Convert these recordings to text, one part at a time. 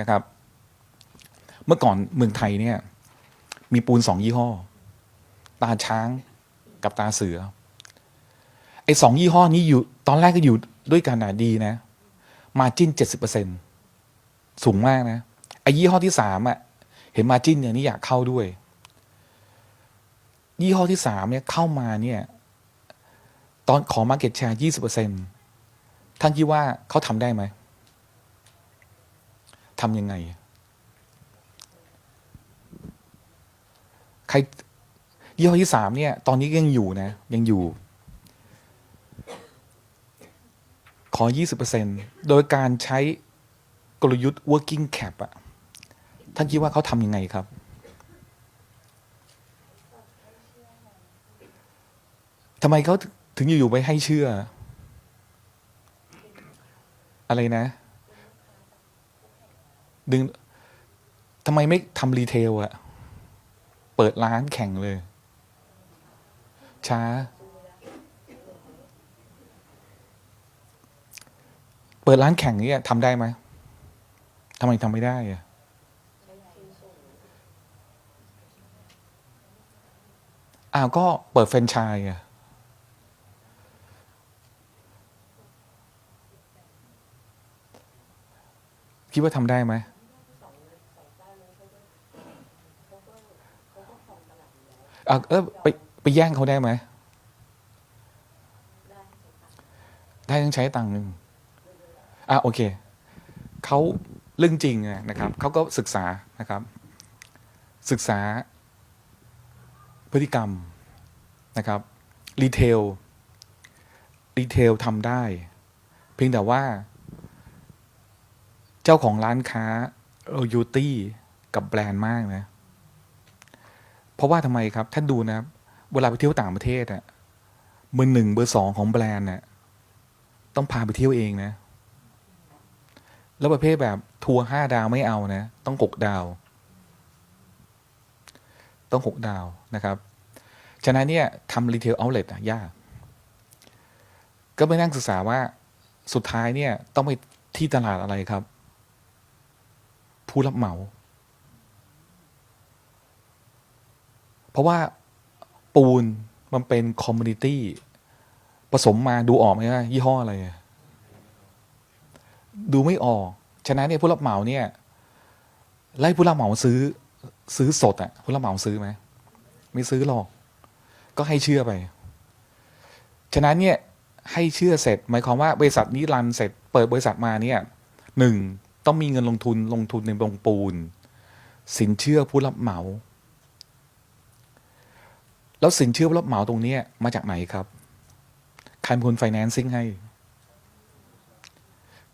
นะครับ เมื่อก่อนเมืองไทยเนี่ย มีปูนสองยี่ห้อ ตาช้างกับตาเสือ ไอ้สองยี่ห้อนี้อยู่ ตอนแรกก็อยู่ด้วยกันอะดีนะ มาจิ้นเจ็ดสิบเปอร์เซ็นสูงมากนะไอ้ยี่ห้อที่สามอะเห็นมาจิ้นเนี่ยนี่อยากเข้าด้วย ยี่ห้อที่สามเนี่ยเข้ามาเนี่ย ตอนขอ Market Share ยี่สิบเปอร์เซ็นท่านคิดว่าเขาทำได้ไหม ทำยังไง ใครยี่ห้อที่สามเนี่ย ตอนนี้ยังอยู่นะ ยังอยู่ ขอ 20%โดยการใช้กลยุทธ์ working cap อะท่านคิดว่าเขาทำยังไงครับ ทำไมเขาถึงอยู่ๆไปให้เชื่อ อะไรนะ ดึงทำไมไม่ทำรีเทลอะเปิดร้านแข่งเลย ช้า เปิดร้านแข่งเนี่ยทำได้ไหมทำไมทำไม่ได้อะอ้าวก็เปิดแฟรนไชส์อะคิดว่าทำได้ไหม อะเออไปไปแย่งเขาได้ไหมได้ต้องใช้ตังค์หนึ่งอะโอเคเขาเรื่องจริงนะครับเขาก็ศึกษานะครับ ศึกษาพฤติกรรมนะครับรีเทลรีเทลทำได้ เพียงแต่ว่า เจ้าของร้านค้าโรยูตี้กับแบรนด์มากนะ เพราะว่าทำไมครับท่านดูนะเวลาไปเที่ยวต่างประเทศอะเบอร์หนึ่งเบอร์สองของแบรนด์น่ะต้องพาไปเที่ยวเองนะ แล้วประเภทแบบทัวร์ห้าดาวไม่เอานะ ต้องหกดาว ต้องหกดาวนะครับ ฉะนั้นเนี่ยทำรีเทลเอาเล t อะยาก ก็ไปนั่งศึกษาว่าสุดท้ายเนี่ยต้องไปที่ตลาดอะไรครับ ผู้รับเหมา เพราะว่าปูนมันเป็นคอมมูนิตี้ผสมมาดูออกไหมว่ายี่ห้ออะไร ดูไม่ออก ฉะนั้นเนี่ยผู้รับเหมาเนี่ยไล่ผู้รับเหมาซื้อซื้อสดอะผู้รับเหมาซื้อไหมไม่ซื้อหรอก ก็ให้เชื่อไป ฉะนั้นเนี่ยให้เชื่อเสร็จ หมายความว่าบริษัทนี้รันเสร็จ เปิดบริษัทมาเนี่ยหนึ่งต้องมีเงินลงทุนลงทุนในโรงปูน สินเชื่อผู้รับเหมา แล้วสินเชื่อรับเหมาตรงนี้มาจากไหนครับ ใครเป็นคนไฟแนนซิ่งให้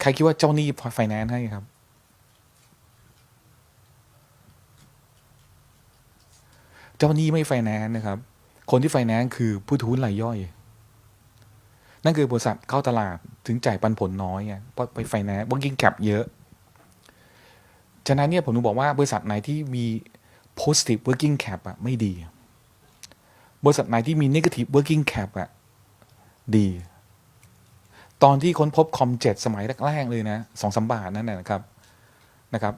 ใครคิดว่าเจ้าหนี้ไฟแนนซ์ให้ครับ เจ้าหนี้ไม่ไฟแนนซ์นะครับ คนที่ไฟแนนซ์คือผู้ถือหุ้นรายย่อย นั่นคือบริษัทเข้าตลาดถึงจ่ายปันผลน้อยเพราะไปไฟแนนซ์ working cap เยอะ ฉะนั้นเนี่ยผมถึงบอกว่าบริษัทไหนที่มี positive working cap อะไม่ดี บริษัทไหนที่มี negative working cap อะดี ตอนที่ค้นพบคอมเจ็ดสมัยแรกๆเลยนะสองสามบาทนั่นนะนะครับนะครับ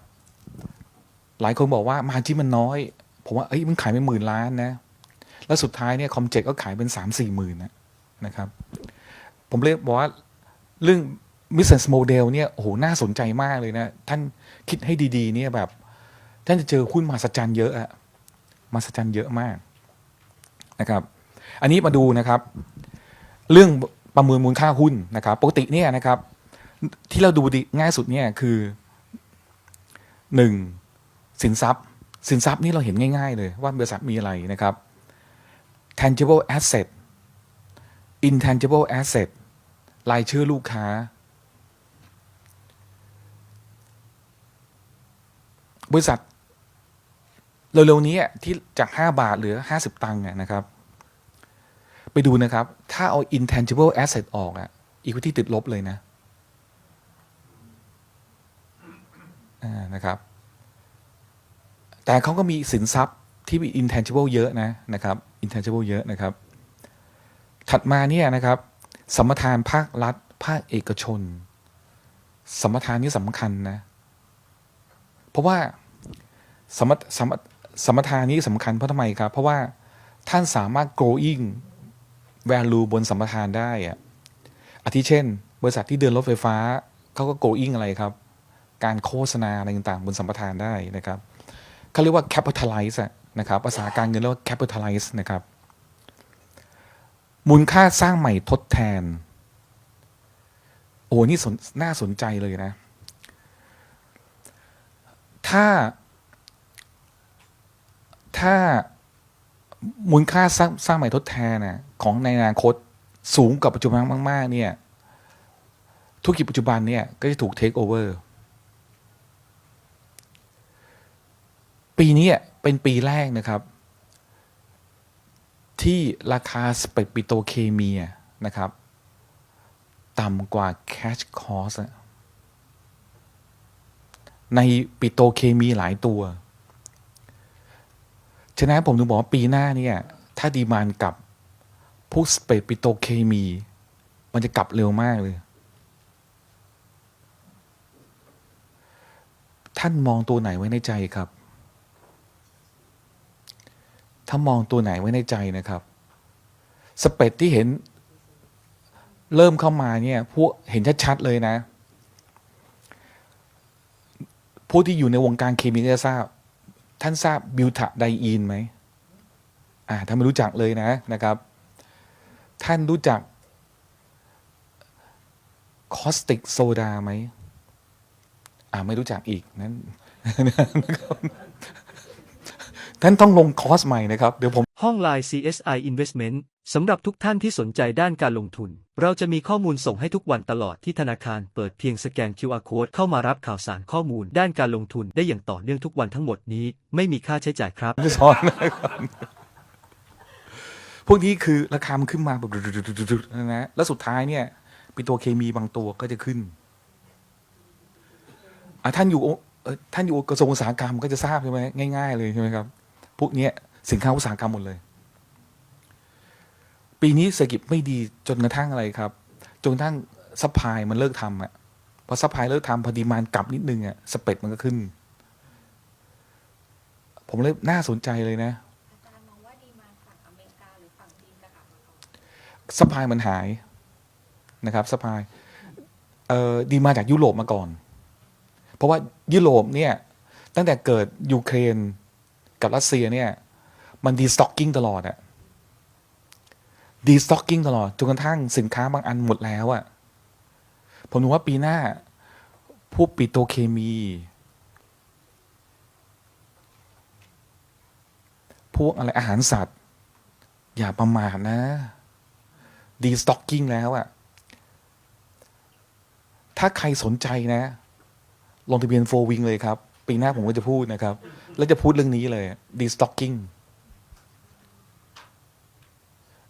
หลายคนบอกว่ามาที่มันน้อย ผมว่าเอ้ยมันขายเป็นหมื่นล้านนะ แล้วสุดท้ายเนี่ยคอมเจ็ดก็ขายเป็นสามสี่หมื่นนะนะครับ ผมเลยบอกว่าเรื่อง business model เนี่ยโอ้โหน่าสนใจมากเลยนะ ท่านคิดให้ดีๆเนี่ยแบบ ท่านจะเจอหุ้นมหัศจรรย์เยอะอะมหัศจรรย์เยอะมาก นะครับ อันนี้มาดูนะครับ เรื่องประเมินมูลค่าหุ้นนะครับ ปกติเนี่ยนะครับ ที่เราดูดง่ายสุดเนี่ยคือหนึ่งสินทรัพย์ สินทรัพย์นี่เราเห็นง่ายๆ เลยว่าบริษัทมีอะไรนะครับ tangible asset intangible asset รายชื่อลูกค้า บริษัทเร็วๆนี้ที่จาก 5 บาทเหลือ 50 ตังค์นะครับ ไปดูนะครับ ถ้าเอา intangible asset ออกอะ equity ติดลบเลยนะอ่านะครับ แต่เขาก็มีสินทรัพย์ที่มี intangible เยอะนะนะครับ intangible เยอะนะครับ ถัดมาเนี่ยนะครับสมทานภาครัฐ ภาคเอกชน สมทานนี่สำคัญนะ เพราะว่าสมรสมรสมรทานนี้สำคัญเพราะทำไมครับ เพราะว่าท่านสามารถ growing value บนสัมปทานได้อะอาทิเช่น บริษัทที่เดินรถไฟฟ้าเขาก็ growing อะไรครับ การโฆษณาอะไรต่างๆ บนสัมปทานได้นะครับเขาเรียกว่า capitalize นะครับภาษาการเงินเรียกว่า capitalize นะครับมูลค่าสร้างใหม่ทดแทน โอ้นี่นน่าสนใจเลยนะ ถ้า ถ้า มูลค่าสร้างสร้างใหม่ทดแทนนะของในอนาคตสูงกว่าปัจจุบันมาก ๆ เนี่ยธุรกิจปัจจุบันเนี่ยก็จะถูกเทคโอเวอร์ปีนี้เป็นปีแรกนะครับ ที่ราคาสเปกปิโตเคมีอะนะครับ ต่ำกว่า cash cost อะในปิโตเคมีหลายตัว ฉะนั้นผมถึงบอกว่าปีหน้าเนี่ยถ้าดีมานกลับพวกสเปกปิโตเคมี มันจะกลับเร็วมากเลย ท่านมองตัวไหนไว้ในใจครับ ถ้ามองตัวไหนไว้ในใจนะครับ สเปดที่เห็น เริ่มเข้ามาเนี่ยพวกเห็นชัดๆเลยนะ ผู้ที่อยู่ในวงการเคมีจะทราบ ท่านทราบบิวทะไดอีนไหมอ่าท่านไม่รู้จักเลยนะนะครับ ท่านรู้จักคอสติกโซดาไหมอ่าไม่รู้จักอีกนั้นท่านต้องลงคอร์สใหม่นะครับ เดี๋ยวผม ห้องไลน์ CSI Investment สำหรับทุกท่านที่สนใจด้านการลงทุน เราจะมีข้อมูลส่งให้ทุกวันตลอดที่ธนาคารเปิดเพียงสแกน QR Code เข้ามารับข่าวสารข้อมูลด้านการลงทุนได้อย่างต่อเนื่องทุกวันทั้งหมดนี้ ไม่มีค่าใช้จ่ายครับจะสอนนะครับพวกนี้คือราคามันขึ้นมาแบบนะ แล้วสุดท้ายเนี่ยปิโตรเคมีบางตัวก็จะขึ้นอะท่านอยู่เอ่อท่านอยู่กระทรวงอุตสาหกรรมก็จะทราบใช่ไหมง่าย ๆ เลยใช่ไหมครับ พวกเนี้ยสินค้าอุตสาหกรรมหมดเลย ปีนี้เศรษฐกิจไม่ดีจนกระทั่งอะไรครับ จนกระทั่งซัพพลายมันเลิกทำอะพอซัพพลายเลิกทำพอดีมานกลับนิดนึงอะสเปดมันก็ขึ้น ผมเลยน่าสนใจเลยนะอาจารย์มองว่าดีมาฝั่งอเมริกาหรือฝั่งจีนจะกลับมาก่อนสปายมันหายนะครับสปายเอ่อดีมาจากยุโรปมาก่อน เพราะว่ายุโรปเนี่ยตั้งแต่เกิดยูเครนกับรัสเซียเนี่ยมันดีสต็อกกิ้งตลอดอะ ดีสต็อกกิ้งตลอดจนกระทั่งสินค้าบางอันหมดแล้วอะผมดูว่าปีหน้าพวกปิโตเคมี พวกอะไรอาหารสัตว์ อย่าประมาทนะ ดีสต็อกกิ้งแล้วอะถ้าใครสนใจนะ ลงทะเบียนโฟวิงเลยครับ ปีหน้าผมก็จะพูดนะครับ แล้วจะพูดเรื่องนี้เลยดีสต็อกกิ้งอ่า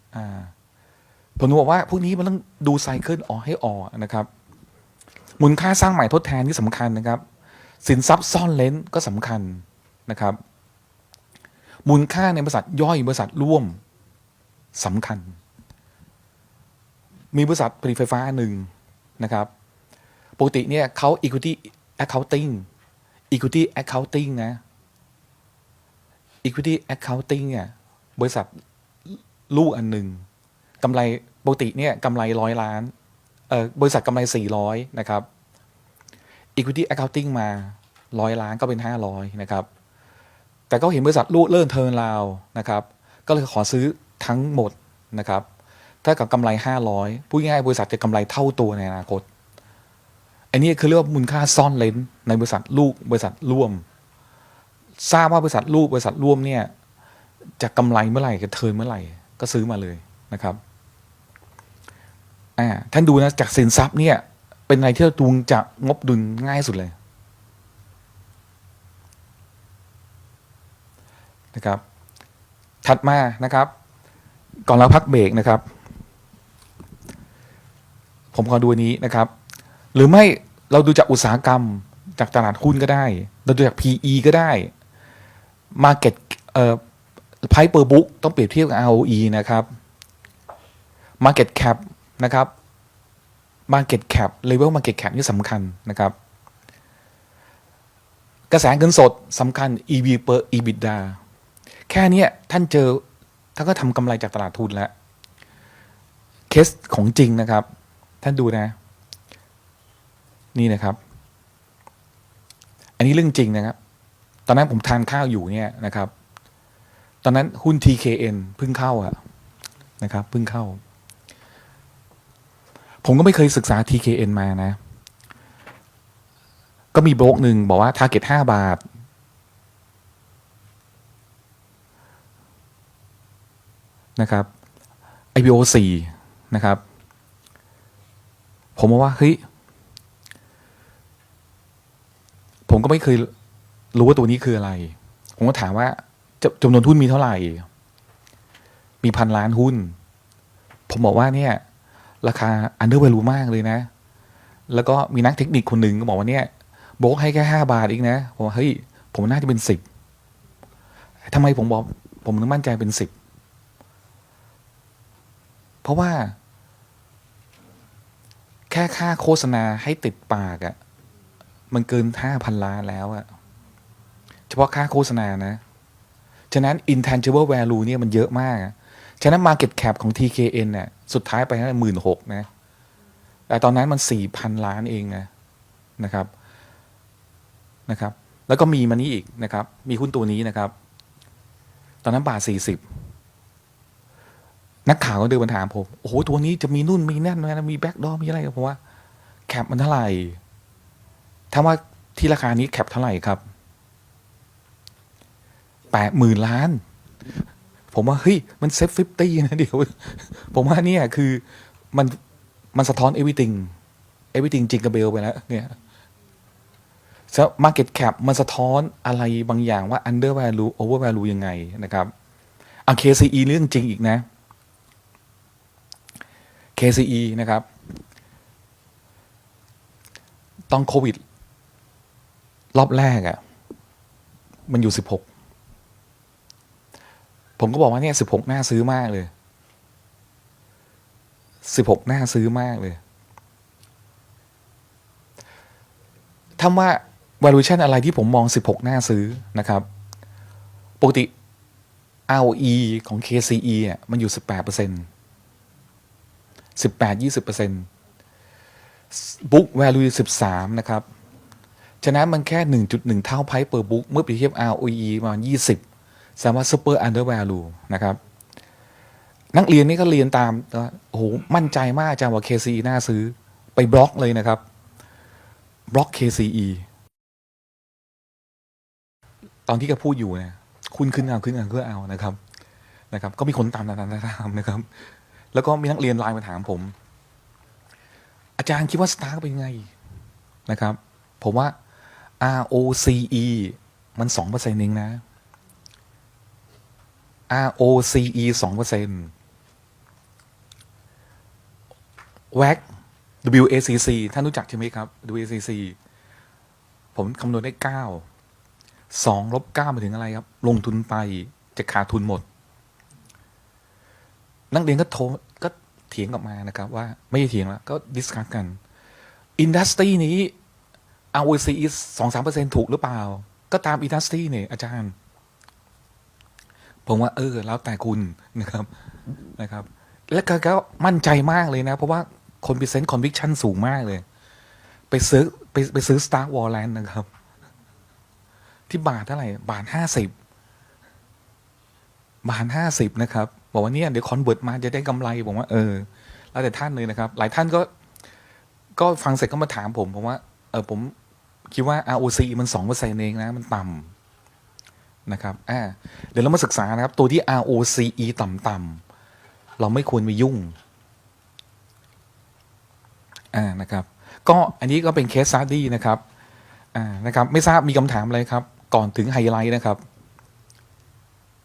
ผมบอกว่าพวกนี้มันต้องดูไซเคิลออกให้ออกนะครับมูลค่าสร้างใหม่ทดแทนที่สำคัญนะครับ สินทรัพย์ซ่อนเลนก็สำคัญนะครับมูลค่าในบริษัทย่อยบริษัทร่วมสำคัญ มีบริษัทผลิตไฟฟ้าหนึ่งนะครับ ปกติเนี่ยเขา equity accounting equity accounting นะ equity accounting เนี่ยบริษัท ลูกอันหนึ่งกำไรปกติเนี่ยกำไรร้อยล้านเออบริษัทกำไรสี่ร้อยนะครับ equity accounting มาร้อยล้านก็เป็นห้าร้อยนะครับ แต่ก็เห็นบริษัทลูกเริ่มเทิร์นราวนะครับ ก็เลยขอซื้อทั้งหมดนะครับ ถ้ากับกำไรห้าร้อยพูดง่ายบริษัทจะกำไรเท่าตัวในอนาคต อันนี้คือเรียกว่ามูลค่าซ่อนเลนในบริษัทลูกบริษัทร่วม ทราบว่าบริษัทลูกบริษัทร่วมเนี่ยจะกำไรเมื่อไหร่จะเทิร์นเมื่อไหร่ ก็ซื้อมาเลยนะครับท่านดูนะจากสินทรัพย์เนี่ย เป็นอะไรที่เราดูจะงบดุลง่ายสุดเลยนะครับ ถัดมานะครับ ก่อนเราพักเบรกนะครับ ผมขอดูนนี้นะครับ หรือไม่เราดูจากอุตสาหกรรมจากตลาดหุ้นก็ได้ เราดูจาก PE ก็ได้ Market เอ่อ Price per book ต้องเปรียบเทียบกับ ROE นะครับ Market Cap นะครับ Market Cap Level Market Cap นี่สำคัญนะครับ กระแสเงินสดสำคัญ EV per EBITDA แค่นี้ท่านเจอ ท่านก็ทำกำไรจากตลาดทุนแล้ว เคสของจริงนะครับ ท่านดูนะ นี่นะครับ อันนี้เรื่องจริงนะครับ ตอนนั้นผมทานข้าวอยู่เนี่ยนะครับ ตอนนั้นหุ้น TKN เพิ่งเข้าอะนะครับเพิ่งเข้า ผมก็ไม่เคยศึกษา TKN มานะ ก็มีโบรกหนึ่งบอกว่า target ห้าบาท นะครับ IPO สี่นะครับ ผมบอกว่า เฮ้ย ผมก็ไม่เคยรู้ว่าตัวนี้คืออะไร ผมก็ถามว่า จำนวนหุ้นมีเท่าไหร่ มีพันล้านหุ้น ผมบอกว่าเนี่ย ราคา under value มากเลยนะ แล้วก็มีนักเทคนิคคนหนึ่งก็บอกว่าเนี่ยโบกให้แค่ห้าบาทเองนะผมว่าเฮ้ยผมน่าจะเป็นสิบทำไมผมบอกผมถึงมั่นใจเป็นสิบเพราะว่า แค่ค่าโฆษณาให้ติดปากอะมันเกินห้าพันล้านแล้วอะเฉพาะค่าโฆษณานะ ฉะนั้น intangible value เนี่ยมันเยอะมาก ฉะนั้น market cap ของ TKN เนี่ยสุดท้ายไปหมื่นหกนะ แต่ตอนนั้นมันสี่พันล้านเองนะนะครับนะครับ แล้วก็มีมานี้อีกนะครับ มีหุ้นตัวนี้นะครับ ตอนนั้นบาทสี่สิบนักข่าวก็เดินมาถามผม โอ้โห ตัวนี้จะมีนู่นมีนั่นนะมีแบ็กดอมีอะไรผมว่า แคปมันเท่าไหร่ถ้าว่าที่ราคานี้แคปเท่าไหร่ครับ แปดหมื่นล้าน ผมว่าเฮ้ยมันเซฟฟิฟตี้นะเดี๋ยว ผมว่าเนี่ยคือมันมันสะท้อน everything everything จริงกับเบลไปแล้วเนี่ย so market cap มันสะท้อนอะไรบางอย่างว่า under value over value ยังไงนะครับเอา KCE เรื่องจริงอีกนะ KCE นะครับ ต้องโควิด รอบแรกอะ่ะ มันอยู่สิบหก ผมก็บอกว่าเนี่ยสิบหกน่าซื้อมากเลยสิบหกน่าซื้อมากเลยถ้าว่า valuation อะไรที่ผมมอง 16 หน้าซื้อนะครับ ปกติ ROE ของ KCE อะมันอยู่ 18% 18 20% book value 13 นะครับ ฉะนั้นมันแค่ 1.1 เท่า price per book เมื่อเปรียบเทียบ ROE ประมาณ20 แสดงว่า super under value นะครับนักเรียนนี่ก็เรียนตามโอ้โหมั่นใจมากอาจารย์ว่า KCE น่าซื้อไปบล็อกเลยนะครับ บล็อก KCE ตอนที่แกพูดอยู่เนี่ยคุณขึ้นเอาขึ้นเอาเพื่อเอานะครับนะครับ ก็มีคนตามตามตามตามนะครับ แล้วก็มีนักเรียนไลน์มาถามผม อาจารย์คิดว่าสตาร์เป็นไงนะครับ ผมว่า ROCE มันสองเปอร์เซ็นต์เองนะ ROCE สองเปอร์เซ็นต์ WAC WACC ท่านรู้จักใช่ไหมครับ WACC ผมคำนวณได้เก้าสองลบเก้ามาถึงอะไรครับ ลงทุนไปจะขาดทุนหมด นักเรียนก็โทรก็เถียงกลับมานะครับ ว่าไม่ใช่เถียงแล้วก็ดิสคัสกัน อินดัสทรีนี้ ROCE สองสามเปอร์เซ็นถูกหรือเปล่า ก็ตามอินดัสทรีเนี่ยอาจารย์ ผมว่าเออ แล้วแต่คุณนะครับนะครับ แล้วก็ก็มั่นใจมากเลยนะ เพราะว่าคนพิเศษคอนวิคชั่นสูงมากเลย ไปซื้อไปไปซื้อ Star w a r l a n d นะครับ ที่บาทเท่าไหร่ บาทห้าสิบบาทห้าสิบนะครับ บอกว่าเนี่ยเดี๋ยวคอนเวิร์ตมาจะได้กำไรผมว่าเออ แล้วแต่ท่านเลยนะครับ หลายท่านก็ ก็ฟังเสร็จก็มาถามผมผมว่า เออผมคิดว่า ROC มันสองเปอร์เซ็นต์เองนะ มันต่ำ นะครับอ่าเดี๋ยวเรามาศึกษานะครับ ตัวที่ ROCE ต่ำๆเราไม่ควรไปยุ่งอ่านะครับ ก็อันนี้ก็เป็นเคสซาดี้นะครับอ่านะครับ ไม่ทราบมีคำถามอะไรครับ ก่อนถึงไฮไลท์นะครับ